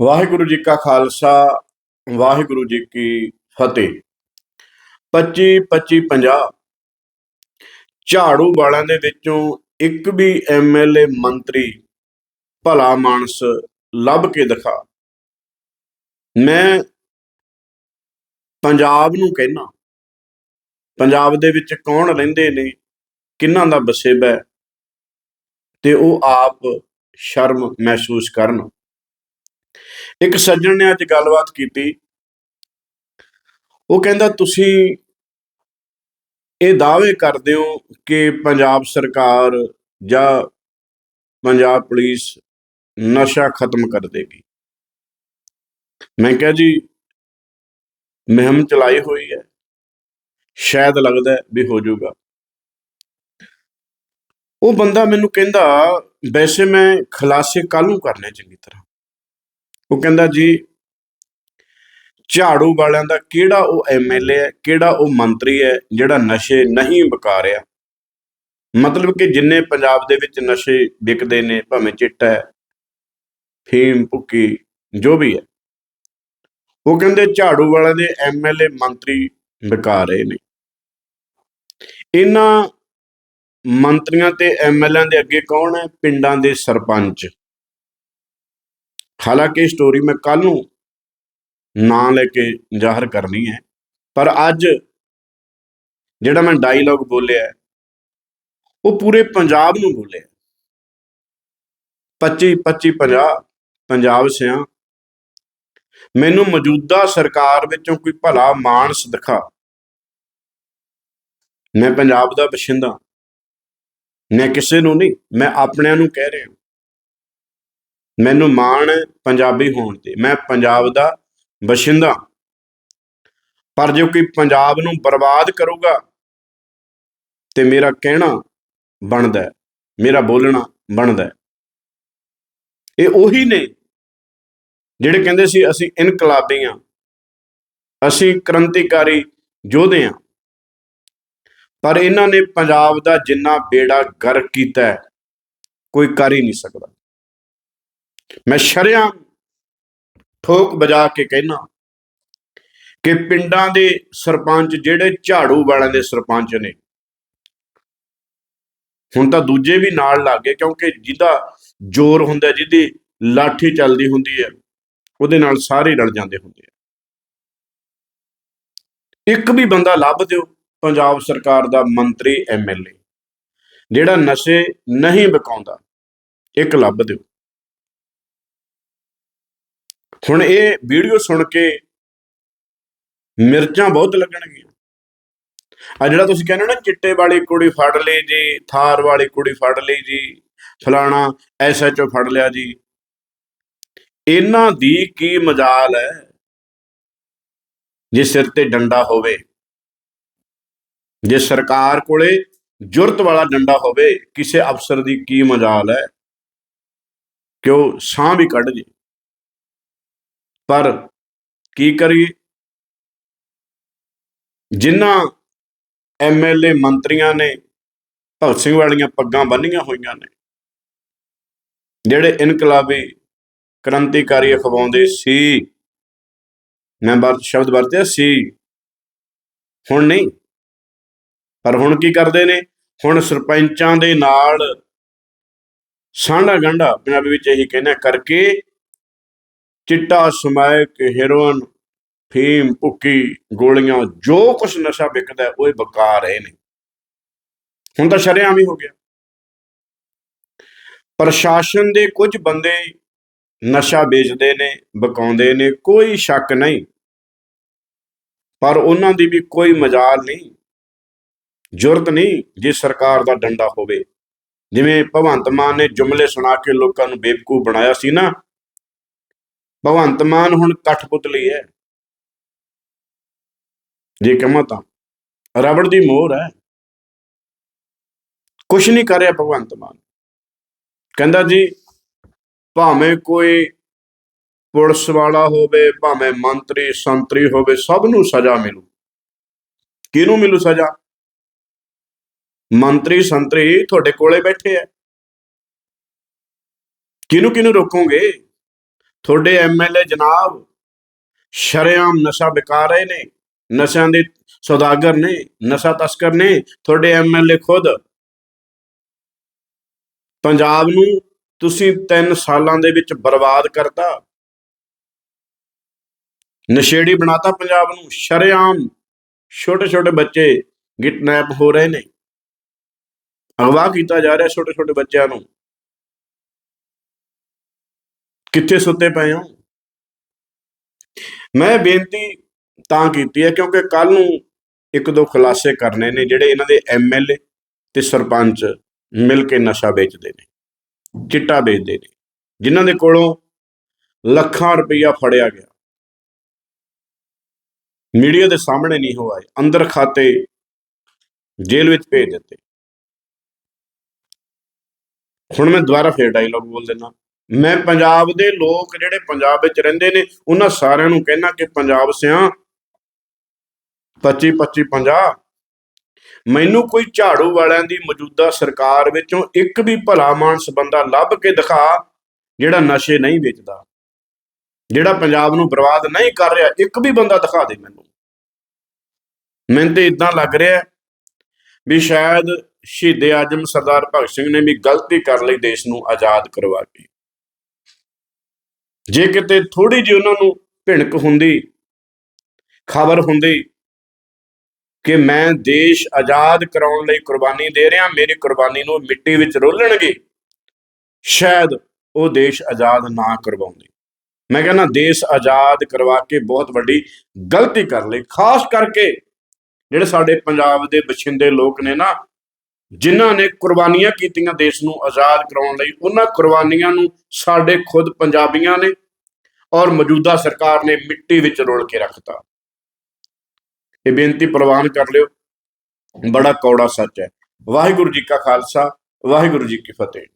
ਵਾਹਿਗੁਰੂ ਜੀ ਕਾ ਖਾਲਸਾ, ਵਾਹਿਗੁਰੂ ਜੀ ਕੀ ਫਤਿਹ। 25 25 50 ਝਾੜੂ ਵਾਲਿਆਂ ਦੇ ਵਿੱਚੋਂ ਇੱਕ ਵੀ ਐਮਐਲਏ ਮੰਤਰੀ ਭਲਾ ਮਾਨਸ ਲੱਭ ਕੇ ਦਿਖਾ। ਮੈਂ ਪੰਜਾਬ ਨੂੰ ਕਹਿਣਾ ਪੰਜਾਬ ਦੇ ਵਿੱਚ ਕੌਣ ਰਹਿੰਦੇ ਨੇ ਕਿਹਨਾਂ ਦਾ ਵਸੇਬਾ ਹੈ, ਤੇ ਉਹ ਆਪ ਸ਼ਰਮ ਮਹਿਸੂਸ ਕਰਨ। ਇੱਕ ਸੱਜਣ ਨੇ ਅੱਜ ਗੱਲਬਾਤ ਕੀਤੀ। ਉਹ ਕਹਿੰਦਾ, ਤੁਸੀਂ ਇਹ ਦਾਅਵੇ ਕਰਦੇ ਹੋ ਕਿ ਪੰਜਾਬ ਸਰਕਾਰ ਜਾਂ ਪੰਜਾਬ ਪੁਲਿਸ ਨਸ਼ਾ ਖਤਮ ਕਰ ਦੇਗੀ? ਮੈਂ ਕਿਹਾ, ਜੀ, ਮੁਹਿੰਮ ਚਲਾਈ ਹੋਈ ਹੈ। ਸ਼ਾਇਦ ਲੱਗਦਾ ਵੀ ਹੋ ਜਾਊਗਾ। ਉਹ ਬੰਦਾ ਮੈਨੂੰ ਕਹਿੰਦਾ, ਵੈਸੇ ਮੈਂ ਖੁਲਾਸੇ ਕੱਲ ਨੂੰ ਕਰਨੇ ਚੰਗੀ ਤਰ੍ਹਾਂ। ਉਹ ਕਹਿੰਦਾ ਜੀ, ਝਾੜੂ ਵਾਲਿਆਂ ਦਾ ਕਿਹੜਾ ਉਹ ਐਮਐਲਏ ਹੈ, ਕਿਹੜਾ ਉਹ ਮੰਤਰੀ ਹੈ, ਜਿਹੜਾ ਨਸ਼ੇ ਨਹੀਂ ਵਿਕਾ ਰਿਹਾ? ਮਤਲਬ ਕਿ ਜਿੰਨੇ ਪੰਜਾਬ ਦੇ ਵਿੱਚ ਨਸ਼ੇ ਵਿਕਦੇ ਨੇ, ਭਾਵੇਂ ਚਿੱਟਾ ਹੈ, ਫੀਮ, ਭੁੱਕੀ, ਜੋ ਵੀ ਹੈ, ਉਹ ਕਹਿੰਦੇ ਝਾੜੂ ਵਾਲਿਆਂ ਦੇ ਐਮਐਲਏ ਮੰਤਰੀ ਵਿਕਾ ਰਹੇ ਨੇ। ਇਹਨਾਂ ਮੰਤਰੀਆਂ ਤੇ ਐਮਐਲਏ ਦੇ ਅੱਗੇ ਕੌਣ ਹੈ? ਪਿੰਡਾਂ ਦੇ ਸਰਪੰਚ। ਹਾਲਾਂਕਿ ਸਟੋਰੀ ਮੈਂ ਕੱਲ ਨੂੰ ਨਾਂ ਲੈ ਕੇ ਜ਼ਾਹਰ ਕਰਨੀ ਹੈ, ਪਰ ਅੱਜ ਜਿਹੜਾ ਮੈਂ ਡਾਇਲੌਗ ਬੋਲਿਆ ਉਹ ਪੂਰੇ ਪੰਜਾਬ ਨੂੰ ਬੋਲਿਆ 25 25 50 ਪੰਜਾਬ ਸਿਆਂ, ਮੈਨੂੰ ਮੌਜੂਦਾ ਸਰਕਾਰ ਵਿੱਚੋਂ ਕੋਈ ਭਲਾ ਮਾਨਸ ਦਿਖਾ। ਮੈਂ ਪੰਜਾਬ ਦਾ ਬਸ਼ਿੰਦਾ, ਮੈਂ ਕਿਸੇ ਨੂੰ ਨਹੀਂ, ਮੈਂ ਆਪਣਿਆਂ ਨੂੰ ਕਹਿ ਰਿਹਾ ਮੈਨੂੰ ਮਾਣ ਹੈ ਪੰਜਾਬੀ ਹੋਣ ਤੇ। ਮੈਂ ਪੰਜਾਬ ਦਾ ਬਸ਼ਿੰਦਾ। ਪਰ ਜੇ ਕੋਈ ਪੰਜਾਬ ਨੂੰ ਬਰਬਾਦ ਕਰੂਗਾ, ਤੇ ਮੇਰਾ ਕਹਿਣਾ ਬਣਦਾ, ਮੇਰਾ ਬੋਲਣਾ ਬਣਦਾ। ਇਹ ਉਹੀ ਨੇ ਜਿਹੜੇ ਕਹਿੰਦੇ ਸੀ, ਅਸੀਂ ਇਨਕਲਾਬੀ ਹਾਂ ਅਸੀਂ ਕ੍ਰਾਂਤੀਕਾਰੀ ਯੋਧੇ ਹਾਂ ਪਰ ਇਹਨਾਂ ਨੇ ਪੰਜਾਬ ਦਾ ਜਿੰਨਾ ਬੇੜਾ ਗਰ ਕੀਤਾ ਕੋਈ ਕਰ ਹੀ ਨਹੀਂ ਸਕਦਾ। ਮੈਂ ਸ਼ਰਿਆਂ ਠੋਕ ਵਜਾ ਕੇ ਕਹਿਣਾ ਕਿ ਪਿੰਡਾਂ ਦੇ ਸਰਪੰਚ ਜਿਹੜੇ ਝਾੜੂ ਵਾਲਿਆਂ ਦੇ ਸਰਪੰਚ ਨੇ, ਹੁਣ ਤਾਂ ਦੂਜੇ ਵੀ ਨਾਲ ਲੱਗ ਗਏ ਕਿਉਂਕਿ ਜਿਹਦਾ ਜ਼ੋਰ ਹੁੰਦਾ, ਜਿਹਦੀ ਲਾਠੀ ਚੱਲਦੀ ਹੁੰਦੀ ਹੈ, ਉਹਦੇ ਨਾਲ ਸਾਰੇ ਰਲ ਜਾਂਦੇ ਹੁੰਦੇ ਆ। ਇੱਕ ਵੀ ਬੰਦਾ ਲੱਭ ਦਿਓ, ਪੰਜਾਬ ਸਰਕਾਰ ਦਾ ਮੰਤਰੀ ਐਮਐਲਏ ਜਿਹੜਾ ਨਸ਼ੇ ਨਹੀਂ ਵਿਕਾਉਂਦਾ, ਇੱਕ ਲੱਭ ਦਿਓ। ਹੁਣ ਇਹ ਵੀਡੀਓ ਸੁਣ ਕੇ ਮਿਰਚਾਂ ਬਹੁਤ ਲੱਗਣਗੀਆਂ। ਆ ਜਿਹੜਾ ਤੁਸੀਂ ਕਹਿੰਦੇ ਹੋ ਨਾ ਚਿੱਟੇ ਵਾਲੀ ਕੁੜੀ ਫੜ ਲਈ ਜੀ ਥਾਰ ਵਾਲੀ ਕੁੜੀ ਫੜ ਲਈ ਜੀ ਫਲਾਣਾ ਐਸਐਚਓ ਫੜ ਲਿਆ ਜੀ। ਇਹਨਾਂ ਦੀ ਕੀ ਮਜਾਲ ਹੈ ਜੇ ਸਿਰ ਤੇ ਡੰਡਾ ਹੋਵੇ? ਜੇ ਸਰਕਾਰ ਕੋਲੇ ਜੁਰਤ ਵਾਲਾ ਡੰਡਾ ਹੋਵੇ ਕਿਸੇ ਅਫਸਰ ਦੀ ਕੀ ਮਜਾਲ ਹੈ? ਕਿ ਉਹ ਸਾਹ ਵੀ ਕੱਢ ਜੇ? ਪਰ ਕੀ ਕਰੀਏ? ਜਿਨ੍ਹਾਂ ਐਮਐਲਏ ਮੰਤਰੀਆਂ ਨੇ ਭਗਤ ਸਿੰਘ ਵਾਲੀਆਂ ਪੱਗਾਂ ਬੰਨੀਆਂ ਹੋਈਆਂ ਨੇ, ਜਿਹੜੇ ਇਨਕਲਾਬੀ ਕ੍ਰਾਂਤੀਕਾਰੀ ਅਖਵਾਉਂਦੇ ਸੀ, ਮੈਂ ਵਰਤ ਸ਼ਬਦ ਵਰਤਿਆ ਸੀ, ਹੁਣ ਨਹੀਂ। ਪਰ ਹੁਣ ਕੀ ਕਰਦੇ ਨੇ? ਹੁਣ ਸਰਪੰਚਾਂ ਦੇ ਨਾਲ ਸਾਂਢਾ ਗੰਢਾ ਪੰਜਾਬੀ ਵਿੱਚ ਇਹੀ ਕਹਿੰਦੇ ਕਰਕੇ ਚਿੱਟਾ ਸਮੈਕ ਹੈਰੋਇਨ ਫੀਮ ਭੁੱਕੀ, ਗੋਲੀਆਂ, ਜੋ ਕੁਝ ਨਸ਼ਾ ਵਿਕਦਾ ਉਹ ਇਹ ਵਿਕਾ ਰਹੇ ਨੇ ਹੁਣ ਤਾਂ ਸ਼ਰੇਆਮ ਹੀ ਹੋ ਗਿਆ। ਪ੍ਰਸ਼ਾਸਨ ਦੇ ਕੁਝ ਬੰਦੇ ਨਸ਼ਾ ਵੇਚਦੇ ਨੇ ਬਕਾਉਂਦੇ ਨੇ, ਕੋਈ ਸ਼ੱਕ ਨਹੀਂ। ਪਰ ਉਹਨਾਂ ਦੀ ਵੀ ਕੋਈ ਮਜਾਲ ਨਹੀਂ ਜ਼ਰੂਰਤ ਨਹੀਂ, ਜੇ ਸਰਕਾਰ ਦਾ ਡੰਡਾ ਹੋਵੇ। ਜਿਵੇਂ ਭਗਵੰਤ ਮਾਨ ਨੇ ਜੁਮਲੇ ਸੁਣਾ ਕੇ ਲੋਕਾਂ ਨੂੰ ਬੇਵਕੂਫ ਬਣਾਇਆ ਸੀ ਨਾ ਭਗਵੰਤ ਮਾਨ ਹੁਣ ਕਠਪੁਤਲੀ ਹੈ। ਜੇ ਕਹਾਂ ਤਾਂ ਰਬੜ ਦੀ ਮੋਹਰ ਹੈ। ਕੁਛ ਨਹੀਂ ਕਰ ਰਿਹਾ ਭਗਵੰਤ ਮਾਨ। ਕਹਿੰਦਾ ਜੀ, ਭਾਵੇਂ ਕੋਈ ਪੁਲਿਸ ਵਾਲਾ ਹੋਵੇ, ਭਾਵੇਂ ਮੰਤਰੀ, ਸੰਤਰੀ ਹੋਵੇ, ਸਭ ਨੂੰ ਸਜ਼ਾ ਮਿਲੂ। ਕਿਹਨੂੰ ਮਿਲੂ ਸਜ਼ਾ? ਮੰਤਰੀ, ਸੰਤਰੀ ਤੁਹਾਡੇ ਕੋਲੇ ਬੈਠੇ ਆ ਕਿਹਨੂੰ ਕਿਹਨੂੰ ਰੋਕੋਗੇ? ਤੁਹਾਡੇ ਐਮਐਲਏ ਜਨਾਬ ਸ਼ਰੇਆਮ ਨਸ਼ਾ ਵਿਕਾ ਰਹੇ ਨੇ, ਨਸ਼ਿਆਂ ਦੇ ਸੌਦਾਗਰ ਨੇ, ਨਸ਼ਾ ਤਸਕਰ ਨੇ, ਤੁਹਾਡੇ ਐਮਐਲਏ ਖੁਦ। ਪੰਜਾਬ ਨੂੰ ਤੁਸੀਂ 3 ਸਾਲਾਂ ਦੇ ਵਿੱਚ ਬਰਬਾਦ ਕਰਤਾ। ਨਸ਼ੇੜੀ ਬਣਾਤਾ ਪੰਜਾਬ ਨੂੰ, ਸ਼ਰੇਆਮ ਛੋਟੇ ਛੋਟੇ ਬੱਚੇ ਗਿਟਨੈਪ ਹੋ ਰਹੇ ਨੇ। ਅਗਵਾ ਕੀਤਾ ਜਾ ਰਿਹਾ ਛੋਟੇ ਛੋਟੇ ਬੱਚਿਆਂ ਨੂੰ। ਕਿੱਥੇ ਸੁੱਤੇ ਪਏ ਹੋ? ਮੈਂ ਬੇਨਤੀ ਤਾਂ ਕੀਤੀ ਹੈ ਕਿਉਂਕਿ ਕੱਲ ਨੂੰ ਇੱਕ ਦੋ ਖੁਲਾਸੇ ਕਰਨੇ ਨੇ ਜਿਹੜੇ ਇਹਨਾਂ ਦੇ ਐਮਐਲਏ ਤੇ ਸਰਪੰਚ ਮਿਲ ਕੇ ਨਸ਼ਾ ਵੇਚਦੇ ਨੇ, ਚਿੱਟਾ ਵੇਚਦੇ ਨੇ, ਜਿਨ੍ਹਾਂ ਦੇ ਕੋਲੋਂ ਲੱਖਾਂ ਰੁਪਈਆ ਫੜਿਆ ਗਿਆ। ਮੀਡੀਆ ਦੇ ਸਾਹਮਣੇ ਨਹੀਂ ਹੋ ਆਏ, ਅੰਦਰ ਖਾਤੇ ਜੇਲ੍ਹ ਵਿੱਚ ਭੇਜ ਦਿੱਤੇ। ਹੁਣ ਮੈਂ ਦੁਬਾਰਾ ਫੇਰ ਡਾਇਲੌਗ ਬੋਲ ਦਿੰਦਾ। ਮੈਂ ਪੰਜਾਬ ਦੇ ਲੋਕ ਜਿਹੜੇ ਪੰਜਾਬ ਵਿੱਚ ਰਹਿੰਦੇ ਨੇ, ਉਹਨਾਂ ਸਾਰਿਆਂ ਨੂੰ ਕਹਿਣਾ ਕਿ ਪੰਜਾਬ ਸਿਆਂ। 25 25 50 ਮੈਨੂੰ ਕੋਈ ਝਾੜੂ ਵਾਲਿਆਂ ਦੀ ਮੌਜੂਦਾ ਸਰਕਾਰ ਵਿੱਚੋਂ ਇੱਕ ਵੀ ਭਲਾ ਮਾਨਸ ਬੰਦਾ ਲੱਭ ਕੇ ਦਿਖਾ, ਜਿਹੜਾ ਨਸ਼ੇ ਨਹੀਂ ਵੇਚਦਾ। ਜਿਹੜਾ ਪੰਜਾਬ ਨੂੰ ਬਰਬਾਦ ਨਹੀਂ ਕਰ ਰਿਹਾ, ਇੱਕ ਵੀ ਬੰਦਾ ਦਿਖਾ ਦੇ ਮੈਨੂੰ। ਮੈਨੂੰ ਤੇ ਇਦਾਂ ਲੱਗ ਰਿਹਾ ਵੀ ਸ਼ਾਇਦ ਸ਼ਹੀਦ ਆਜਮ ਸਰਦਾਰ ਭਗਤ ਸਿੰਘ ਨੇ ਵੀ ਗਲਤੀ ਕਰ ਲਈ ਦੇਸ਼ ਨੂੰ ਆਜ਼ਾਦ ਕਰਵਾ ਕੇ। ਜੇ ਕਿਤੇ ਥੋੜੀ ਜਿਹੀ ਉਹਨਾਂ ਨੂੰ ਭਿਣਕ ਹੁੰਦੀ, ਖਬਰ ਹੁੰਦੀ ਕਿ ਮੈਂ ਦੇਸ਼ ਆਜ਼ਾਦ ਕਰਾਉਣ ਲਈ ਕੁਰਬਾਨੀ ਦੇ ਰਿਹਾ, ਮੇਰੀ ਕੁਰਬਾਨੀ ਨੂੰ ਮਿੱਟੀ ਵਿੱਚ ਰੋਲਣਗੇ, ਸ਼ਾਇਦ ਉਹ ਦੇਸ਼ ਆਜ਼ਾਦ ਨਾ ਕਰਵਾਉਂਦੇ। ਮੈਂ ਕਹਿੰਦਾ, ਦੇਸ਼ ਆਜ਼ਾਦ ਕਰਵਾ ਕੇ ਬਹੁਤ ਵੱਡੀ ਗਲਤੀ ਕਰ ਲਈ, ਖਾਸ ਕਰਕੇ ਜਿਹੜੇ ਸਾਡੇ ਪੰਜਾਬ ਦੇ ਬਛਿੰਦੇ ਲੋਕ ਨੇ ਨਾ ਜਿਨ੍ਹਾਂ ਨੇ ਕੁਰਬਾਨੀਆਂ ਕੀਤੀਆਂ ਦੇਸ਼ ਨੂੰ ਆਜ਼ਾਦ ਕਰਾਉਣ ਲਈ, ਉਹਨਾਂ ਕੁਰਬਾਨੀਆਂ ਨੂੰ ਸਾਡੇ ਖੁਦ ਪੰਜਾਬੀਆਂ ਨੇ ਔਰ ਮੌਜੂਦਾ ਸਰਕਾਰ ਨੇ ਮਿੱਟੀ ਵਿੱਚ ਰੋਲ ਕੇ ਰੱਖਤਾ। ਇਹ ਬੇਨਤੀ ਪ੍ਰਵਾਨ ਕਰ ਲਿਓ। ਬੜਾ ਕੌੜਾ ਸੱਚ ਹੈ। ਵਾਹਿਗੁਰੂ ਜੀ ਕਾ ਖਾਲਸਾ, ਵਾਹਿਗੁਰੂ ਜੀ ਕੀ ਫਤਿਹ।